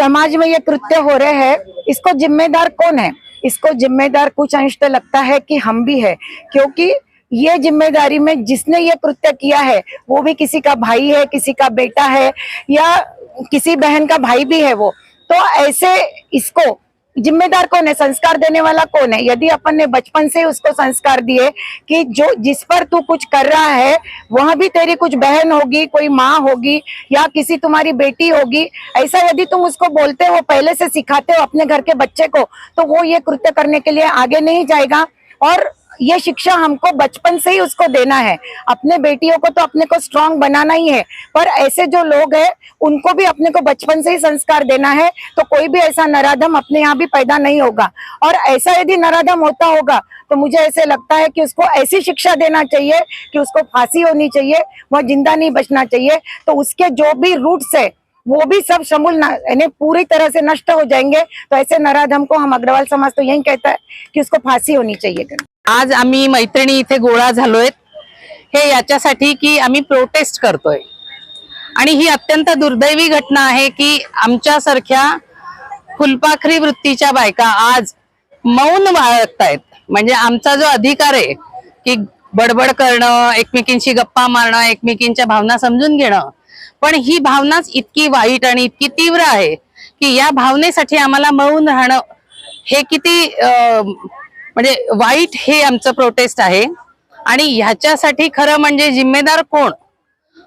समाज में ये कृत्य हो रहे हैं, इसको जिम्मेदार कौन है? इसको जिम्मेदार कुछ अंश तो लगता है कि हम भी है, क्योंकि ये ज़िम्मेदारी में जिसने ये कृत्य किया है, वो भी किसी का भाई है, किसी का बेटा है, या किसी बहन का भाई भी है वो। तो ऐसे इसको जिम्मेदार कौन है? संस्कार देने वाला कौन है? यदि अपन ने बचपन से उसको संस्कार दिए कि जो जिस पर तू कुछ कर रहा है, वह भी तेरी कुछ बहन होगी, कोई माँ होगी या किसी तुम्हारी बेटी होगी, ऐसा यदि तुम उसको बोलते हो, पहले से सिखाते हो अपने घर के बच्चे को तो वो ये कृत्य करने के लिए आगे नहीं जाएगा। और ये शिक्षा हमको बचपन से ही उसको देना है। अपने बेटियों को तो अपने को स्ट्रांग बनाना ही है, पर ऐसे जो लोग हैं, उनको भी अपने को बचपन से ही संस्कार देना है तो कोई भी ऐसा नराधम अपने यहाँ भी पैदा नहीं होगा। और ऐसा यदि नराधम होता होगा तो मुझे ऐसे लगता है कि उसको ऐसी शिक्षा देना चाहिए कि उसको फांसी होनी चाहिए, वह ज़िंदा नहीं बचना चाहिए तो उसके जो भी रूट्स है, वो भी सब समूल यानी पूरी तरह से नष्ट हो जाएँगे। तो ऐसे नराधम को हम अग्रवाल समाज तो यही कहता है कि उसको फांसी होनी चाहिए। आज आम्ही मैत्रिणी इथे गोळा झालोय हे याच्यासाठी की आम्ही प्रोटेस्ट करतोय. आणि ही अत्यंत दुर्दैवी घटना आहे की आमच्यासारख्या फुलपाखरी वृत्तीच्या बायका आज मौन बाळगतायत. म्हणजे आमचा जो अधिकार आहे की बडबड करणं एकमेकींशी गप्पा मारणं एकमेकींच्या भावना समजून घेणं पण ही भावनाच इतकी वाईट आणि इतकी तीव्र आहे की या भावनेसाठी आम्हाला मौन राहणं हे किती म्हणजे वाईट हे आमचं प्रोटेस्ट आहे. आणि ह्याच्यासाठी खरं म्हणजे जिम्मेदार कोण?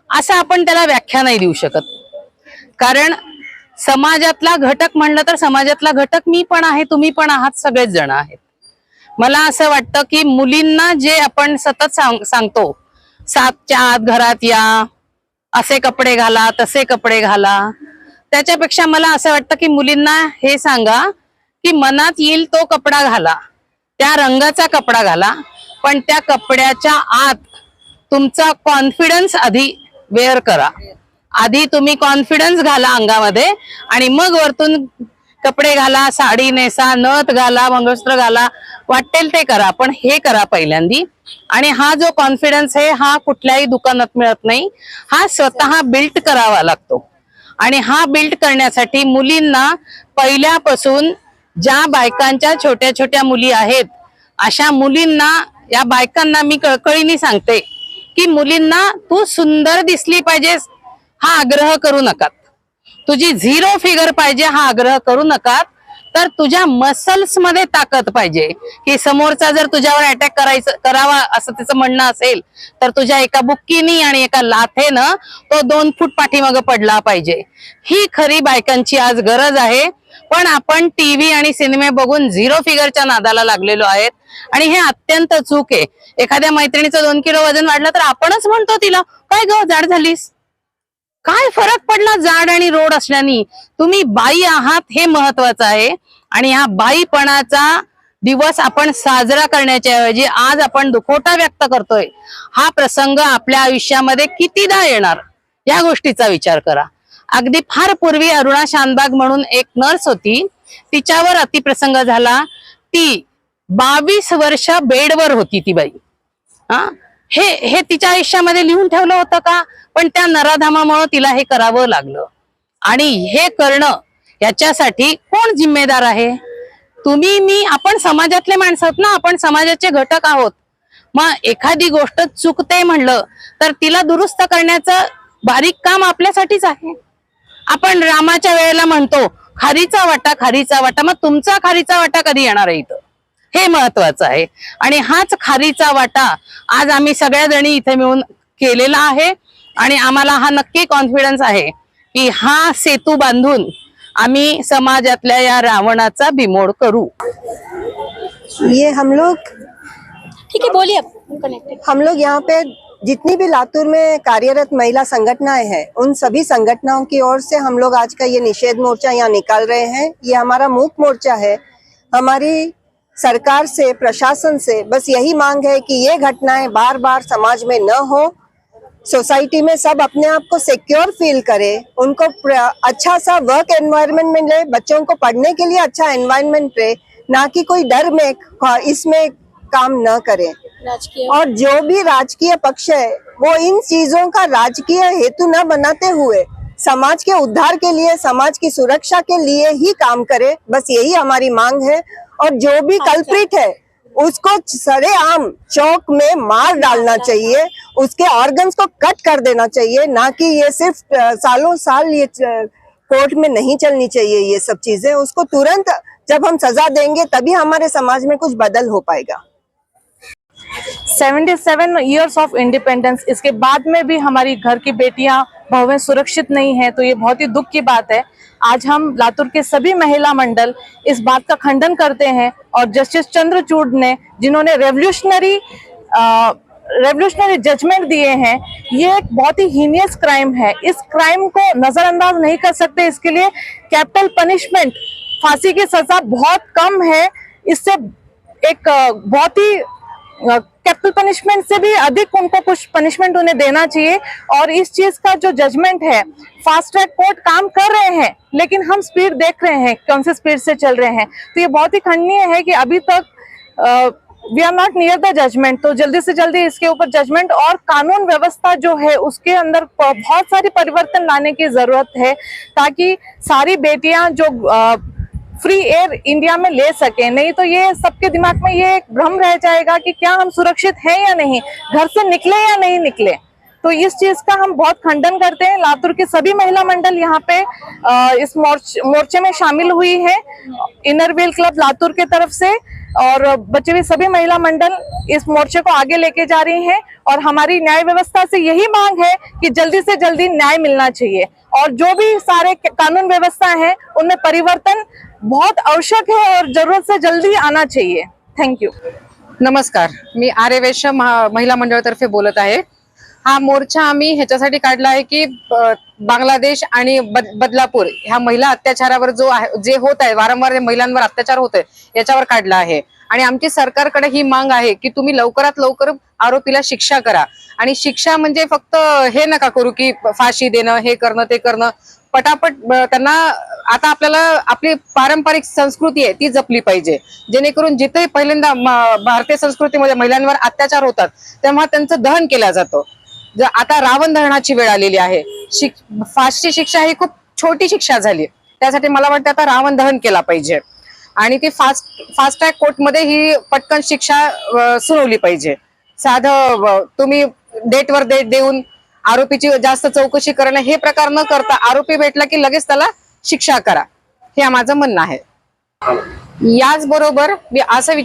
असं आपण त्याला व्याख्या नाही देऊ शकत. कारण समाजातला घटक म्हणलं तर समाजातला घटक मी पण आहे तुम्ही पण आहात सगळेच जण आहेत. मला असं वाटतं की मुलींना जे आपण सतत सांग सांगतो सातच्या आत घरात या असे कपडे घाला तसे कपडे घाला त्याच्यापेक्षा मला असं वाटतं की मुलींना हे सांगा की मनात येईल तो कपडा घाला. त्या रंगाचा कपडा घाला पण त्या कपड्याच्या आत तुमचा कॉन्फिडन्स आधी वेअर करा. आधी तुम्ही कॉन्फिडन्स घाला अंगामध्ये आणि मग वरतून कपडे घाला साडी नेसा नथ घाला मंगळसूत्र घाला वाटेल ते करा पण हे करा पहिल्यांदी. आणि हा जो कॉन्फिडन्स आहे हा कुठल्याही दुकानात मिळत नाही. हा स्वतः बिल्ट करावा लागतो. आणि हा बिल्ड करण्यासाठी मुलींना पहिल्यापासून ज्या बायकांच्या छोट्या छोट्या मुली आहेत अशा मुलींना या बायकांना मी कळकळीने सांगते की मुलींना तू सुंदर दिसली पाहिजेस हा आग्रह करू नका तुझी झिरो फिगर पाहिजे हा आग्रह करू नका तर तुझ्या मसल्समध्ये ताकद पाहिजे. की समोरचा जर तुझ्यावर अटॅक करायचं करावा असं तिचं म्हणणं असेल तर तुझ्या एका बुक्कीनी आणि एका लाथेनं तो दोन फूट पाठीमागं पडला पाहिजे. ही खरी बायकांची आज गरज आहे. पण आपण टीव्ही आणि सिनेमे बघून झिरो फिगरच्या नादाला लागलेलो आहेत. आणि हे अत्यंत चूक आहे. एखाद्या मैत्रिणीचं दोन किलो वजन वाढलं तर आपणच म्हणतो तिला काय ग जाड झालीस? काय फरक पडला जाड आणि रोड असल्याने? तुम्ही बाई आहात हे महत्वाचं आहे. आणि ह्या बाईपणाचा दिवस आपण साजरा करण्याच्या ऐवजी आज आपण दुखोटा व्यक्त करतोय. हा प्रसंग आपल्या आयुष्यामध्ये कितीदा येणार? या गोष्टीचा विचार करा. अगदी फार पूर्वी अरुणा शानबाग म्हणून एक नर्स होती. तिच्यावर अतिप्रसंग झाला. ती बावीस वर्ष बेडवर होती ती बाई. हा? हे हे तिच्या आयुष्यामध्ये लिहून ठेवलं होतं का? पण त्या नराधामामुळे तिला हे करावं लागलं. आणि हे करणं याच्यासाठी कोण जिम्मेदार आहे? तुम्ही मी आपण समाजातले माणसं आहोत ना? आपण समाजाचे घटक आहोत. मग एखादी गोष्ट चुकते म्हणलं तर तिला दुरुस्त करण्याचं बारीक काम आपल्यासाठीच आहे. आपण रामाच्या वेळेला म्हणतो खारीचा वाटा खारीचा वाटा. मग तुमचा खारीचा वाटा कधी येणार आहे इथं? हे महत्वाचं आहे. आणि हाच खारीचा वाटा आज आम्ही सगळ्या जणी इथे मिळून केलेला आहे. आणि आम्हाला हा नक्की कॉन्फिडन्स आहे की हा सेतू बांधून आम्ही समाजातल्या या रावणाचा बिमोड करू. ये हम लोग ठीक है बोलिए अब कनेक्टेड हम लोग यहाँ पे जितनी भी लातूर में कार्यरत महिला संगठनाएँ हैं, उन सभी संगठनाओं की ओर से हम लोग आज का ये निषेध मोर्चा यहाँ निकाल रहे हैं। ये हमारा मूक मोर्चा है। हमारी सरकार से, प्रशासन से बस यही मांग है कि ये घटनाएँ बार बार समाज में न हो। सोसाइटी में सब अपने आप को सिक्योर फील करे, उनको अच्छा सा वर्क एनवायरनमेंट मिले, बच्चों को पढ़ने के लिए अच्छा एनवायरनमेंट रहे, ना कि कोई डर में इसमें काम न करे। और जो भी राजकीय पक्ष है वो इन चीज़ों का राजकीय हेतु न बनाते हुए समाज के उद्धार के लिए समाज की सुरक्षा के लिए ही काम करे बस यही हमारी मांग है। और जो भी कल्प्रिट है उसको सरेआम चौक में मार डालना चाहिए उसके ऑर्गन्स को कट कर देना चाहिए ना कि ये सिर्फ़ सालों साल ये कोर्ट में नहीं चलनी चाहिए ये सब चीज़ें। उसको तुरंत जब हम सजा देंगे तभी हमारे समाज में कुछ बदल हो पाएगा। 77 इयर्स ऑफ़ इंडिपेंडेंस इसके बाद में भी हमारी घर की बेटियाँ बहुएँ सुरक्षित नहीं है तो ये बहुत ही दुख की बात है। आज हम लातूर के सभी महिला मंडल इस बात का खंडन करते हैं और जस्टिस चंद्रचूड़ ने, जिन्होंने रेवोल्यूशनरी रेवोल्यूशनरी जजमेंट दिए हैं, ये एक बहुत ही हीनियस क्राइम है। इस क्राइम को नजरअंदाज नहीं कर सकते, इसके लिए कैपिटल पनिशमेंट फांसी की सजा बहुत कम है। इससे एक बहुत ही कैपिटल पनिशमेंट से भी अधिक उनको कुछ पनिशमेंट उन्हें देना चाहिए। और इस चीज़ का जो जजमेंट है फास्ट ट्रैक कोर्ट काम कर रहे हैं, लेकिन हम स्पीड देख रहे हैं कौन से स्पीड से चल रहे हैं। तो ये बहुत ही खंडनीय है कि अभी तक we are not near the judgement तो जल्दी से जल्दी इसके ऊपर जजमेंट और कानून व्यवस्था जो है, उसके अंदर बहुत सारी परिवर्तन लाने की ज़रूरत है, ताकि सारी बेटियाँ जो फ्री एयर इंडिया में ले सके नहीं तो ये सबके दिमाग में ये एक भ्रम रह जाएगा कि क्या हम सुरक्षित हैं या नहीं घर से निकले या नहीं निकले। तो इस चीज़ का हम बहुत खंडन करते हैं। लातूर के सभी महिला मंडल यहाँ पे इस मोर्च, मोर्चे में शामिल हुई है। इनर व्हील क्लब लातूर के तरफ़ से और बचे हुए सभी महिला मंडल इस मोर्चे को आगे लेके जा रही हैं और हमारी न्याय व्यवस्था से यही मांग है कि जल्दी से जल्दी न्याय मिलना चाहिए। और जो भी सारे कानून व्यवस्था है उनमें परिवर्तन बहुत आवश्यक है और जरूरत से जल्दी आना चाहिए। थैंक यू नमस्कार मी आर्य वैश्य महिला मंडळातर्फे बोलत आहे. हा मोर्चा आम्ही ह्याच्यासाठी काढला आहे की बांगलादेश आणि बद- बदलापूर ह्या महिला अत्याचारावर जो आहे जे होत आहे वारंवार महिलांवर अत्याचार होत आहे याच्यावर काढला आहे. आणि आमची सरकारकडे ही मांग आहे की तुम्ही लवकरात लवकर आरोपीला शिक्षा करा. आणि शिक्षा म्हणजे फक्त हे नका करू की फाशी देणं हे करणं ते करणं. पटापट त्यांना आता आपल्याला आपली पारंपरिक संस्कृती आहे ती जपली पाहिजे. जेणेकरून जिथे पहिल्यांदा भारतीय संस्कृतीमध्ये महिलांवर अत्याचार होतात तेव्हा त्यांचं दहन केलं जातं. ज- आता रावण दहनाची वेळ आलेली आहे. शिक फाशीची शिक्षा ही खूप छोटी शिक्षा झाली. त्यासाठी मला वाटतं आता रावण दहन केला पाहिजे. आणि ती फास्ट फास्ट ट्रॅक कोर्टमध्ये ही पटकन शिक्षा सुनावली पाहिजे. साधं तुम्ही डेटवर डेट देऊन आरोपीची जास्त चौकशी करणं हे प्रकार न करता आरोपी भेटला की लगेच त्याला शिक्षा करा. हे माझं म्हणणं आहे. याचबरोबर मी असं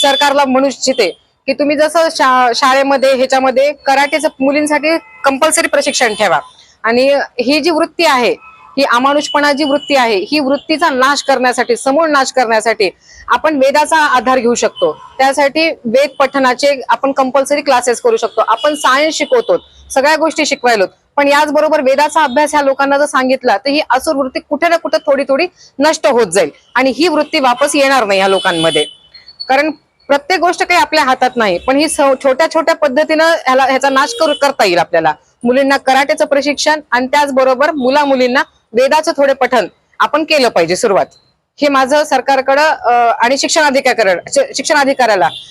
सरकारला म्हणू इच्छिते की तुम्ही जसं शा- शाळेमध्ये ह्याच्यामध्ये कराटेचं मुलींसाठी कंपल्सरी प्रशिक्षण ठेवा. आणि ही जी वृत्ती आहे ही अमानुषपणा जी वृत्ती आहे ही वृत्तीचा नाश करण्यासाठी समूळ नाश करण्यासाठी आपण वेदाचा आधार घेऊ शकतो. त्यासाठी वेद पठणाचे आपण कंपल्सरी क्लासेस करू शकतो. आपण सायन्स शिकवतो सगळ्या गोष्टी शिकवायलो पण याचबरोबर वेदाचा अभ्यास ह्या लोकांना जर सांगितला तर ही असुर वृत्ती कुठे ना कुठे थोडी थोडी नष्ट होत जाईल आणि ही वृत्ती वापस येणार नाही या लोकांमध्ये. कारण प्रत्येक गोष्ट काही आपल्या हातात नाही पण ही छोट्या छोट्या पद्धतीनं ह्याला ह्याचा नाश करू करता येईल आपल्याला. मुलींना कराटेचं प्रशिक्षण आणि त्याचबरोबर मुला मुलींना वेदाचं थोडे पठण आपण केलं पाहिजे सुरुवात. हे माझं सरकारकडं अं, आणि शिक्षणाधिकाऱ्याकडे शिक्षणाधिकाऱ्याला